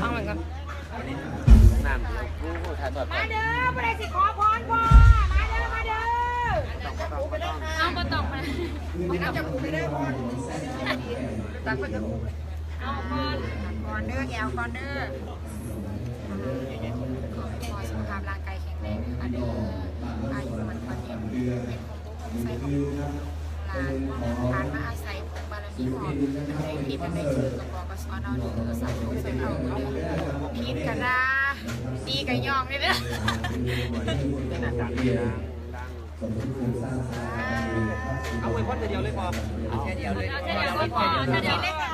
เอาเหมือนกันน้ำเดียวกูกูถ่ายทอดมาเด้อบ่ได้สิขอพรพ่อมาเด้อมาเด้อเอามาตอกมาไปน้ำจะปูไปเด้อพ่อตักไปกับเอาก่อนก่อนเด้อแอลก่อนเด้อขอสุขภาพร่างกายแข็งแรงนะคะเด้ออายุมันคนยืนเป็นของผู้ใส่ของลานทานมาอาศัยบุญบารมีของได้ผิดกันได้ชื่อกั บบอกกับสอนเอาเด้อสาธุสาธุเด้อผิดกันนะดีกันยองเลยเด้อเอาไว้พอเดียวเลยพอเอาแค่เดียวเลยเอาแค่เดียวก็พอแค่เดียวเลย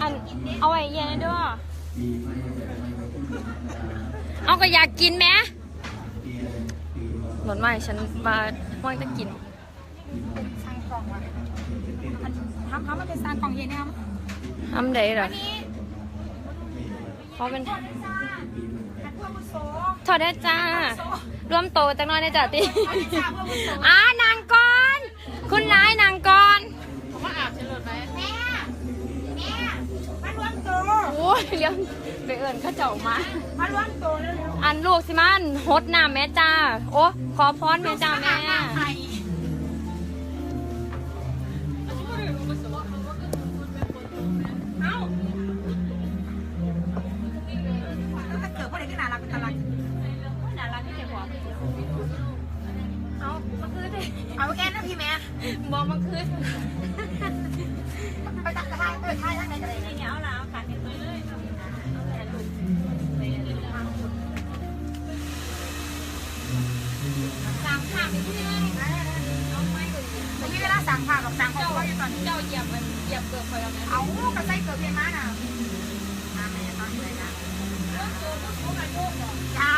อันเอาไว้เย็นด้วย ว้าว้าขอบคุณค่ะอันเอาไว้เย็นด้วยเอาก็อยากกินไหมหล่นไม่ฉันมาว่างจะกิน สร้างกล่องวะทำทำมันเป็นสร้างกล่องเย็นเนี่ยทำได้เหรออันนี้เขาเป็นอันพวกมุโซถอดได้จ้ารวมโตจังน้อยได้จ้ะติอันนี้จ้าพวกมุโซ อ่านางกรคุณนายนางกร แม่แม่มารวมตัว โอ้ย เลี้ยงไปเอิญเข้าเจ้ามา มารวมตัวเร็วอันลูกสิมันฮดน้ำแม่จ้า โอ้ขอพรแม่จ้าแม่ไทยเอ้าถ้าเกิดพวกเด็กที่น่ารักเป็นตาลักน่ารักที่เจ็บหัวเอามันคือสิเอาแกนนะพี่แม่บอกมันคือไปตักกระทายเออทายทางไหนกันเลยเหนียางผ้ากับสางครอบครัอยู่ตอนนี้ เจ้าเหยียบมันเหยียบเปลือกคอยเราไหมเอากระไส้เกิดเพียงมาน่ะมาแม่ตอนเลยนะจรก็โคตรโยกหรอจ้า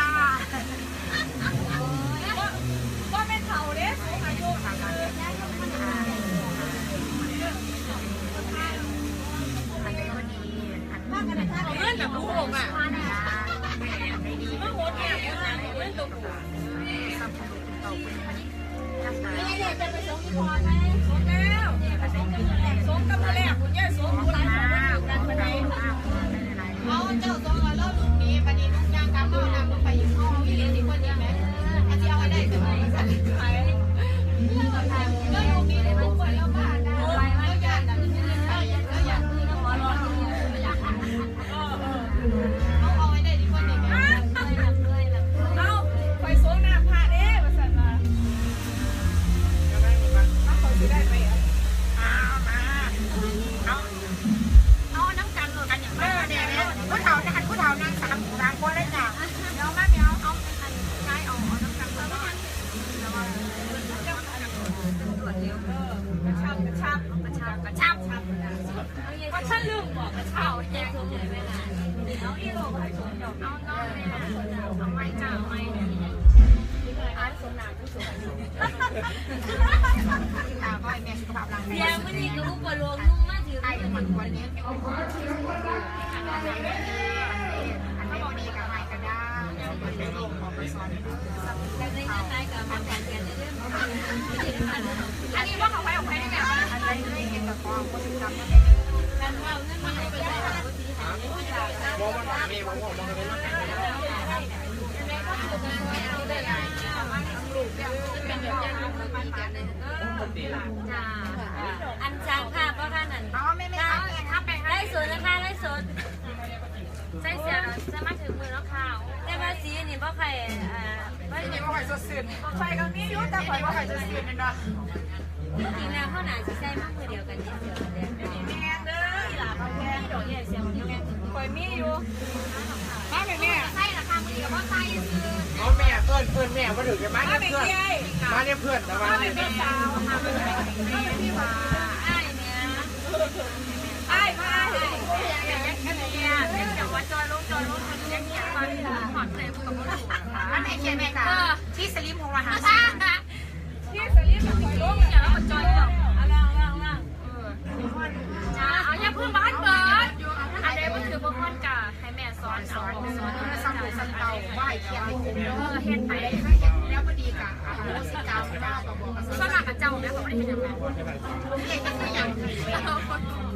ก็ไม่เข่าเด้สูงอายุทายงปันใากันได้ถ้เรื่องหกอะไม่ดีเมื่อโหดเนี่ยตัญต่อ จะไปส่งที่พอไหมส่งแล้วส่งกำลังแรกส่งกำลังแรกคุณย่าส่งผู้ร้าน ว่าฉันลืมบอกกระเช้าแจ้งส่งเลยเวลาเอาอีโลไปชนดอกเอาน้องเลยเอาไม้จ้าไม้อันสมนาผู้สูงอายุตาก้อยแม่สุขภาพร่างเสีกายงมันนี่ก็อุปโลกนุ่งมากถือไอ้คนคนนี้อันนี้บอดีกับไม้กระด้างเป็นลมของไปสอนแต่ในนั้น อันว่าเงินมันไปได้แบบสีหายไม่ได้มองมันหาเมย์มองมองมันเป็นจ้าอันจางค่ะเพราะท่านนั้นอ๋อไม่ไม่ทำเองครับไปไล่สดนะคะไล่สดใส่เสียงจะมาถึงมือแล้วข่าวแต่มาสีนี่เพราะใครอ่าไม่ใช่ว่าใครจะสื่อไฟก็มีอยู่แต่ไฟว่าใครจะสื่อเนาะ จริงนะเขาหนาจะใส่มากเดียวกันเนี่ยเดียวกันเลยแม่เด้อหลานแม่ดอกใหญ่เสียงมันแม่คอยมีอยู่มาแม่ใส่ราคามันดีกับว่าใส่ซื้อเอแม่เพื่อนเพื่อนแม่มาถึงกันมาเนี่ยเพื่อนมาเนี่ยเพื่อนแต่ว่าเป็นสาวมาเป็นพี่ว่าไอ้เนี่ยไอ้มาแต่ว่าจอยลงจอยลงมันยังเงียบไปหอดเลยกับมันถูกอันไหนเขียนแม่ค่ะที่สลิมของเราหาอะที่ส ลิมของเราอย่าแล้วจอยบอกเอาล่างล่างล่างจ้าเอาอย่าเพิ่งบ้านเปิดอันใดมันคือพวกมันกะให้แม่สอนสสอนนสสอนนสมุนสันเตาไหวเขียนให้คุ้มเด้อเฮ็ดไปถ้าเห็นแล้วพอดีกะโอ้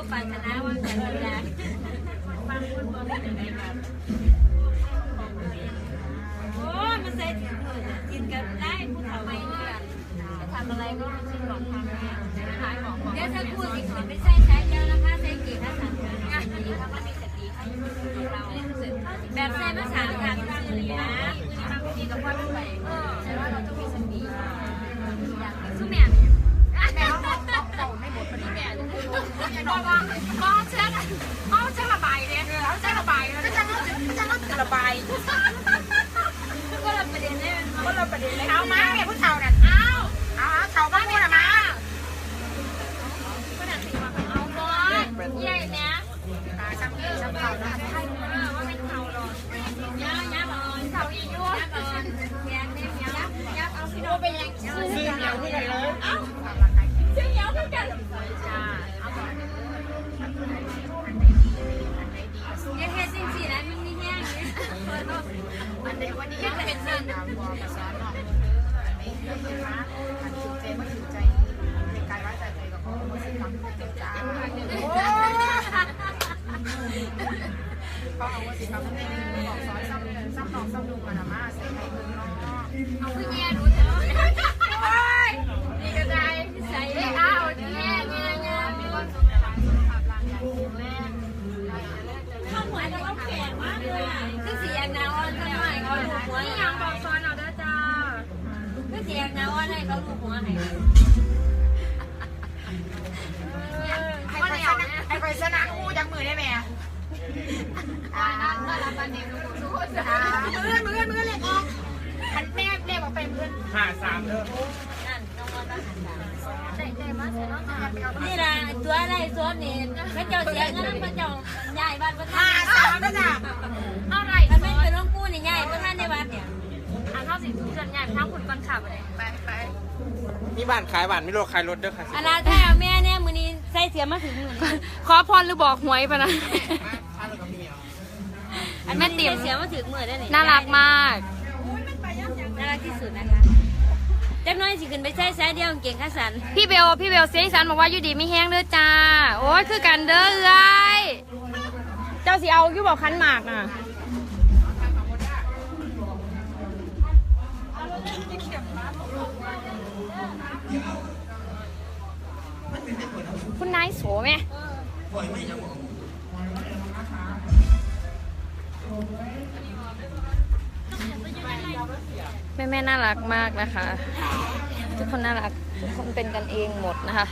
ก็ปรารถนาว่าแต่ละอย่างฟังคุณบอกไม่เป็นไรครับโอ้มันใส่ถึงมือกินกันได้ผู้เฒ่าไมเพื่อนจะทำอะไรก็ไม่ใช่หลอกทางแม่ขายของเดี๋ยวจะพูดสิคนไม่ใช่ ระบายก็เราประเด็นได้ก็เราประเด็นเลยเอามาแม่ผู้เฒ่านั่นอ้าวเอาเฒ่าบ้านนี่ละมาขนาดถึงมาเอาบอลใหญ่เนี้ยซ้ำนี่ซ้ำเฒ่านะเออว่าเป็นเขาหรอกยับยับอ่อนเขาอีกด้วยยับอ่อนแยกเนี่ยยับยับเอาพี่น้องไปยังซื้อเหนียวที่ไหนเลย กับบอกซอยซ้ำซ้ำน้องซ้ำลุงกันมาใส่ให้เพิ่งเนาะเอาพี่แย่รู้เถอะโอ้ยนี่ก็ได้ใส่เอาแย่แย่แย่มีความสุขในร่างสุขภาพร่างกายแข็งแรงข้าวหวยแต่ว่าแข็งมากเลยอะคือเสียงนะว่าจะหน่อยเขาลูกหัวยังบอกสอนเอาเด้อจ้าคือเสียงนะว่าให้เขาลูกหัวให้ให้ไปชนะให้ไปชนะงูจังมือได้ไหม อะอ่านั่นก็รับประเด็นทุกคนทุกคนมือมือมือเล็กออกคันแม่เรียกว่าเป็นเพื่อนหาสามเด้อนั่นต้องมาตั้งหันได้ได้มาเสร็จแล้วนี่ล่ะตัวอะไรตัวนี้พระเจ้าเสียเงินพระเจ้าใหญ่บ้านพระห้าเจ้าสามนะจ๊ะเอาไรมันเป็นเป็นน้องกู้นี่ใหญ่พระค่ะไปไปไปมีบ้านขายบ้านไม่รู้ขายรถเด้อค่ะอาลาถ้าเอาแม่เนี่ยมือนี้ใส่เสียมาถึงมือนี้ขอพรหรือบอกหวยปะนะ แม่ติ๋ม เสียมาถึงมือได้ไหนน่ารักมาก น่ารักที่สุดนะคะเจ้าน้อยสิขึ้นไปใส่แซ่เดียวกางเก่งขาสันพี่เบลพี่เบลเสียงอีสันบอกว่าอยู่ดีไม่แห้งเด้อจ้า โอ้ยคือกันเด้อเอ้ยเจ้าสิเอาอยู่บอกคันหมากน่ะ น่ารักมากนะคะ ทุกคนน่ารักทุกคนเป็นกันเองหมดนะคะ